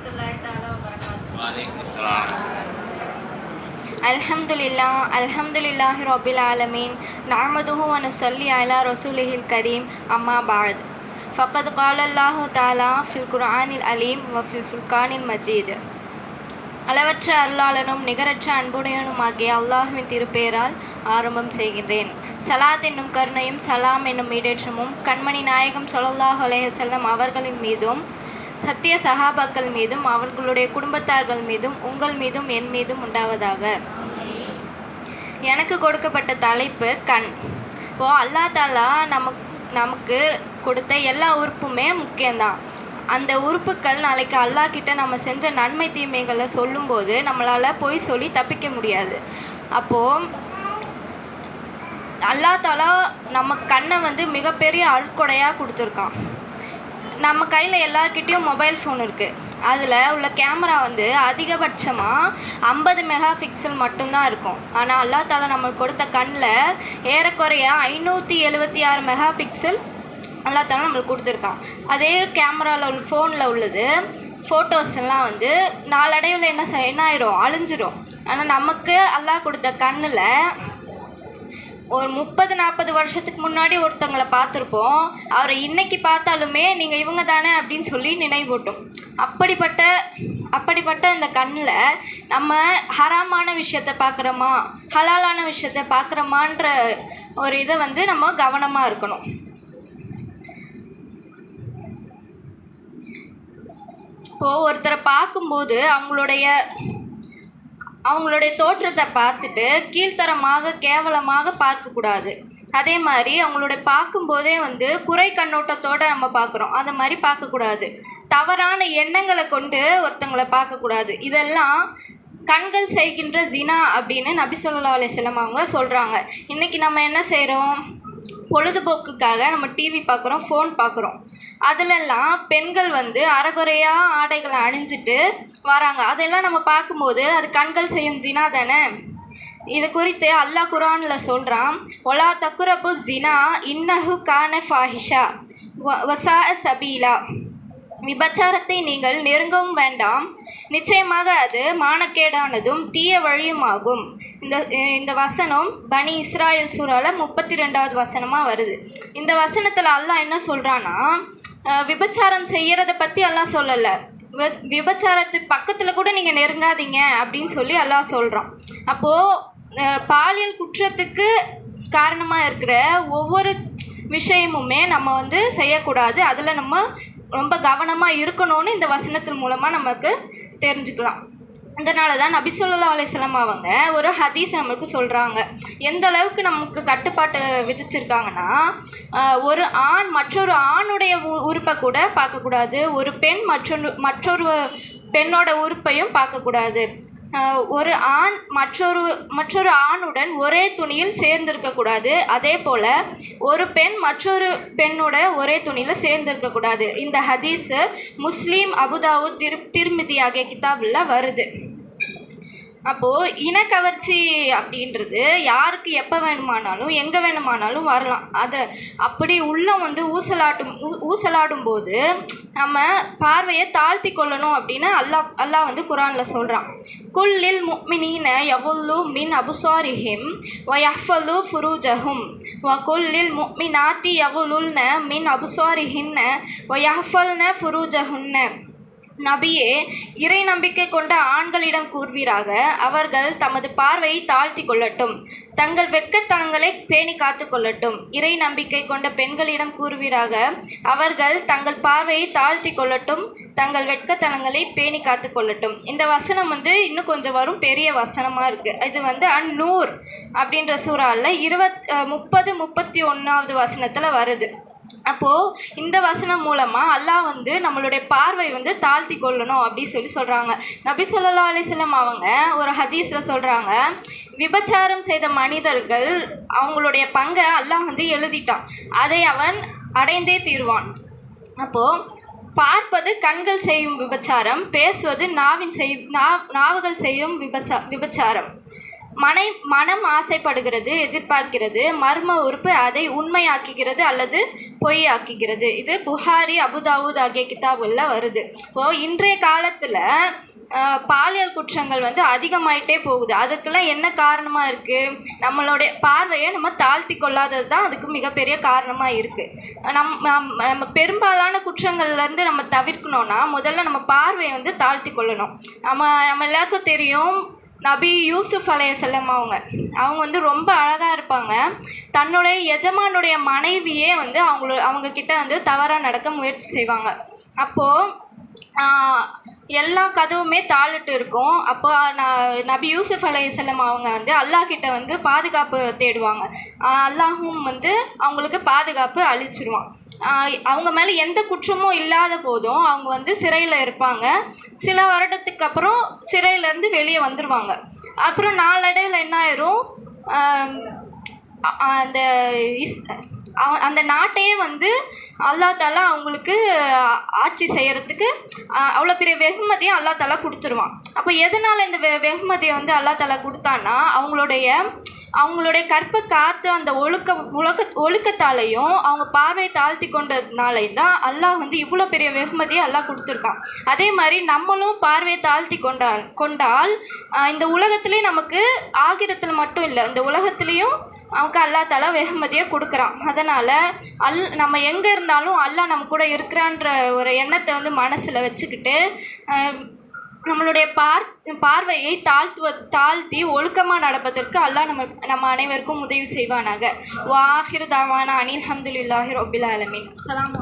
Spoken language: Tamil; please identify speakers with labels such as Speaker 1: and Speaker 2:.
Speaker 1: வரமத்துல்லாஹி தாலா வபரகாத்து
Speaker 2: وعليكم السلام
Speaker 1: அல்ஹம்துலில்லா அல்ஹம்துலில்லாஹி ரபில் ஆலமீன் நஅமதுஹு வ நுஸல்லி அலா ரசூலிஹில் கரீம் அம்மா பாத் ஃபக்கத் قال الله تعالى في القرآن العليم وفي الفرقان المجيد அளவற்ற அருளாளனும் நிகரற்ற அன்புடையனுமாகிய அல்லாஹுவின் திருப்பெயரால் ஆரம்பம் செய்கின்றேன் சலாத் என்னும் கருணையும் சலாம் என்னும் ஈடேற்றமும் கண்மணி நாயகம் ஸல்லல்லாஹு அலைஹி வஸல்லம் அவர்களின் மீதும் சத்திய சகாபாக்கள் மீதும் அவர்களுடைய குடும்பத்தார்கள் மீதும் உங்கள் மீதும் என் மீதும் உண்டாவதாக. எனக்கு கொடுக்கப்பட்ட தலைப்பு கண். இப்போ அல்லா தாலா நமக்கு நமக்கு கொடுத்த எல்லா உறுப்புமே முக்கியம்தான். அந்த உறுப்புக்கள் நாளைக்கு அல்லா கிட்ட நம்ம செஞ்ச நன்மை தீமைகளை சொல்லும்போது நம்மளால் பொய் சொல்லி தப்பிக்க முடியாது. அப்போது அல்லா தாலா நம்ம கண்ணை வந்து மிகப்பெரிய அருட்கொடையாக கொடுத்துருக்கான். நம்ம கையில் எல்லார்கிட்டேயும் மொபைல் ஃபோன் இருக்குது அதில் உள்ள கேமரா வந்து அதிகபட்சமாக ஐம்பது மெகா பிக்சல் மட்டும்தான் இருக்கும். ஆனால் அல்லா தாலா நம்மளுக்கு கொடுத்த கண்ணில் ஏறக்குறைய ஐநூற்றி எழுபத்தி ஆறு மெகா பிக்சல் அல்லா தாலா நம்மளுக்கு கொடுத்துருக்கான். அதே கேமராவில் உள்ள ஃபோனில் உள்ளது ஃபோட்டோஸ் எல்லாம் வந்து நாளடைவில் என்ன என்ன ஆயிரும்? அழிஞ்சிரும். ஆனால் நமக்கு அல்லாஹ் கொடுத்த கண்ணில் ஒரு முப்பது நாற்பது வருஷத்துக்கு முன்னாடி ஒருத்தவங்களை பார்த்துருப்போம். அவரை இன்னைக்கு பார்த்தாலுமே நீங்கள் இவங்க தானே அப்படின்னு சொல்லி நினைவூட்டும். அப்படிப்பட்ட அப்படிப்பட்ட இந்த கண்ணில் நம்ம ஹராமான விஷயத்தை பார்க்குறோமா? ஹலாலான விஷயத்தை பார்க்குறோமான்ற ஒரு இதை வந்து நம்ம கவனமாக இருக்கணும். இப்போது ஒருத்தரை பார்க்கும்போது அவங்களுடைய அவங்களுடைய தோற்றத்தை பார்த்துட்டு கீழ்த்தரமாக கேவலமாக பார்க்கக்கூடாது. அதே மாதிரி அவங்களுடைய பார்க்கும்போதே வந்து குறை கண்ணோட்டத்தோடு நம்ம பார்க்குறோம். அந்த மாதிரி பார்க்கக்கூடாது. தவறான எண்ணங்களை கொண்டு ஒருத்தங்களை பார்க்கக்கூடாது. இதெல்லாம் கண்கள் செய்கின்ற ஜினா அப்படின்னு நபி சொல்லா அலைஹி அவங்க சொல்கிறாங்க இன்றைக்கி நம்ம என்ன செய்கிறோம் பொழுதுபோக்குக்காக நம்ம டிவி பார்க்குறோம் ஃபோன் பார்க்குறோம். அதிலெல்லாம் பெண்கள் வந்து அறகுறையாக ஆடைகளை அணிஞ்சிட்டு வராங்க. அதெல்லாம் நம்ம பார்க்கும்போது அது கண்கள் செய்யும் ஜினா தானே? இது குறித்து அல்லாஹ் குரானில் சொல்கிறான் ஒலா தக்குரபு ஜினா இன்னஹு கான ஃபாஹிஷா வ- வசா சபீலா. விபச்சாரத்தை நீங்கள் நெருங்கவும் வேண்டாம். நிச்சயமாக அது மானக்கேடானதும் தீய வழியுமாகும். இந்த இந்த வசனம் பனி இஸ்ராயல் சூறால முப்பத்தி ரெண்டாவது வசனமாக வருது. இந்த வசனத்தில் அல்லாஹ் என்ன சொல்கிறான்னா விபச்சாரம் செய்கிறத பற்றி எல்லாம் சொல்லலை. விபச்சாரத்து பக்கத்தில் கூட நீங்கள் நெருங்காதீங்க அப்படின்னு சொல்லி எல்லாம் சொல்கிறான் அப்போது பாலியல் குற்றத்துக்கு காரணமாக இருக்கிற ஒவ்வொரு விஷயமுமே நம்ம வந்து செய்யக்கூடாது. அதில் நம்ம ரொம்ப கவனமாக இருக்கணும்னு இந்த வசனத்தின் மூலமாக நமக்கு தெரிஞ்சுக்கலாம். அதனால தான் நபி ஸல்லல்லாஹு அலைஹி அவங்க ஒரு ஹதீஸ் நம்மளுக்கு சொல்கிறாங்க எந்த அளவுக்கு நமக்கு கட்டுப்பாட்டை விதிச்சிருக்காங்கன்னா ஒரு ஆண் மற்றொரு ஆணுடைய உ- உறுப்பை கூட பார்க்கக்கூடாது. ஒரு பெண் மற்றொரு மற்றொரு பெண்ணோட உறுப்பையும் பார்க்கக்கூடாது. ஒரு ஆண் மற்றொரு மற்றொரு ஆணுடன் ஒரே துணியில் சேர்ந்திருக்கக்கூடாது. அதே போல் ஒரு பெண் மற்றொரு பெண்ணோட ஒரே துணியில் சேர்ந்திருக்கக்கூடாது. இந்த ஹதீஸு முஸ்லீம் அபுதாவுத் திரு திருமிதி ஆகிய கிதாபில் வருது. அப்போது இனக்கவர்ச்சி அப்படின்றது யாருக்கு எப்போ வேணுமானாலும் எங்கே வேணுமானாலும் வரலாம். அதை அப்படி உள்ளம் வந்து ஊசலாட்டும் ஊ ஊசலாடும் போது நம்ம பார்வையை தாழ்த்தி கொள்ளணும் அப்படின்னு அல்லாஹ் அல்லாஹ் வந்து குரானில் சொல்கிறான் குல்லில் முக்மினீன யவுல்லு மின் அபுசாரிஹிம் வயஃபலு ஃபுரூஜஹும். வ குல்லில் முக்மினாத்தி யவுலுல்ன மின் அபுசாரிஹின்ன வயஃபல்ன ஃபுரூஜஹுன்ன. நபியே இறை நம்பிக்கை கொண்ட ஆண்களிடம் கூர்வீராக அவர்கள் தமது பார்வையை தாழ்த்தி கொள்ளட்டும். தங்கள் வெட்கத்தனங்களை பேணி காத்து கொள்ளட்டும். இறை நம்பிக்கை கொண்ட பெண்களிடம் கூறுவீராக அவர்கள் தங்கள் பார்வையை தாழ்த்தி கொள்ளட்டும் தங்கள் வெட்கத்தனங்களை பேணி காத்து கொள்ளட்டும். இந்த வசனம் வந்து இன்னும் கொஞ்சம் வரும் பெரிய வசனமாக இருக்குது இது வந்து அந்நூர் அப்படின்ற சூறாவில் இருபத் முப்பது முப்பத்தி ஒன்றாவது வசனத்தில் வருது. அப்போது இந்த வசனம் மூலமாக அல்லாஹ் வந்து நம்மளுடைய பார்வை வந்து தாழ்த்தி கொள்ளணும் அப்படின்னு சொல்லி சொல்கிறாங்க நபி சொல்லா அலிஸ்லம் அவங்க ஒரு ஹதீஸில் சொல்கிறாங்க விபச்சாரம் செய்த மனிதர்கள் அவங்களுடைய பங்கை அல்லாஹ் வந்து எழுதிட்டான். அதை அவன் அடைந்தே தீர்வான். அப்போது பார்ப்பது கண்கள் செய்யும் விபச்சாரம் பேசுவது நாவின் செய் நா நாவுகள் செய்யும் விபசா விபச்சாரம். மனை மனம் ஆசைப்படுகிறது எதிர்பார்க்கிறது மர்ம உறுப்பு அதை உண்மையாக்குகிறது அல்லது பொய்யாக்குகிறது. இது புகாரி அபுதாவூத் ஆகிய கிதாபுகளில் வருது. இப்போது இன்றைய காலத்தில் பாலியல் குற்றங்கள் வந்து அதிகமாயிட்டே போகுது. அதுக்கெல்லாம் என்ன காரணமாக இருக்குது நம்மளுடைய பார்வையை நம்ம தாழ்த்தி கொள்ளாதது தான் அதுக்கு மிகப்பெரிய காரணமாக இருக்குது நம் நம்- நம்ம பெரும்பாலான குற்றங்கள்லேருந்து நம்ம தவிர்க்கணும்னா முதல்ல நம்ம பார்வையை வந்து தாழ்த்தி கொள்ளணும். நம்ம நம்ம எல்லாருக்கும் தெரியும் நபி யூசுப் அலையசல்லம் அவங்க. அவங்க வந்து ரொம்ப அழகாக இருப்பாங்க. தன்னுடைய எஜமானுடைய மனைவியே வந்து அவங்கள அவங்க கிட்ட வந்து தவறாக நடக்க முயற்சி செய்வாங்க. அப்போது எல்லா கதவுமே தாளிட்டு இருக்கும். அப்போ நான் நபி யூசுஃப் அலைய செல்லம் அவங்க வந்து அல்லாஹ் கிட்ட வந்து பாதுகாப்பு தேடுவாங்க. அல்லாஹும் வந்து அவங்களுக்கு பாதுகாப்பு அளிச்சிருவான். அவங்க மேலே எந்த குற்றமும் இல்லாத போதும் அவங்க வந்து சிறையில் இருப்பாங்க. சில வருடத்துக்கு அப்புறம் சிறையிலேருந்து வெளியே வந்துடுவாங்க அப்புறம் நாளடைவில் என்ன ஆயிரும்? அந்த இஸ் அந்த நாட்டையே வந்து அல்லாஹ் தாலா அவங்களுக்கு ஆட்சி செய்யறதுக்கு அவ்வளோ பெரிய வெகுமதியை அல்லாஹ் தாலா கொடுத்துருவான். அப்போ எதனால் இந்த வெ வெகுமதியை வந்து அல்லாஹ் தாலா கொடுத்தான்னா அவங்களுடைய அவங்களுடைய கற்பை காத்து அந்த ஒழுக்க ஒழுக்க ஒழுக்கத்தாலையும் அவங்க பார்வையை தாழ்த்தி கொண்டதுனாலையும் தான் அல்லாஹ் வந்து இவ்வளோ பெரிய வெகுமதியை அல்லாஹ் கொடுத்துருக்கான். அதே மாதிரி நம்மளும் பார்வையை தாழ்த்தி கொண்டால் கொண்டால் இந்த உலகத்துலேயும் நமக்கு ஆகிரத்தில் மட்டும் இல்லை இந்த உலகத்துலேயும் அவங்க அல்லா தாலா வெகுமதியை கொடுக்குறான். அதனால் அல் நம்ம எங்கே இருந்தாலும் அல்லாஹ் நம்ம கூட இருக்கிறான்ற ஒரு எண்ணத்தை வந்து மனசில் வச்சுக்கிட்டு நம்மளுடைய பார் பார்வையை தாழ்த்துவ தாழ்த்தி ஒழுக்கமாக நடப்பதற்கு அல்லாஹ் நம்ம நம்ம அனைவருக்கும் உதவி செய்வானாக. வாஹிர் தாவானா அனில் அஹமதுல்லாஹி ரொபில் ஆலமீன். அஸ்ஸலாமு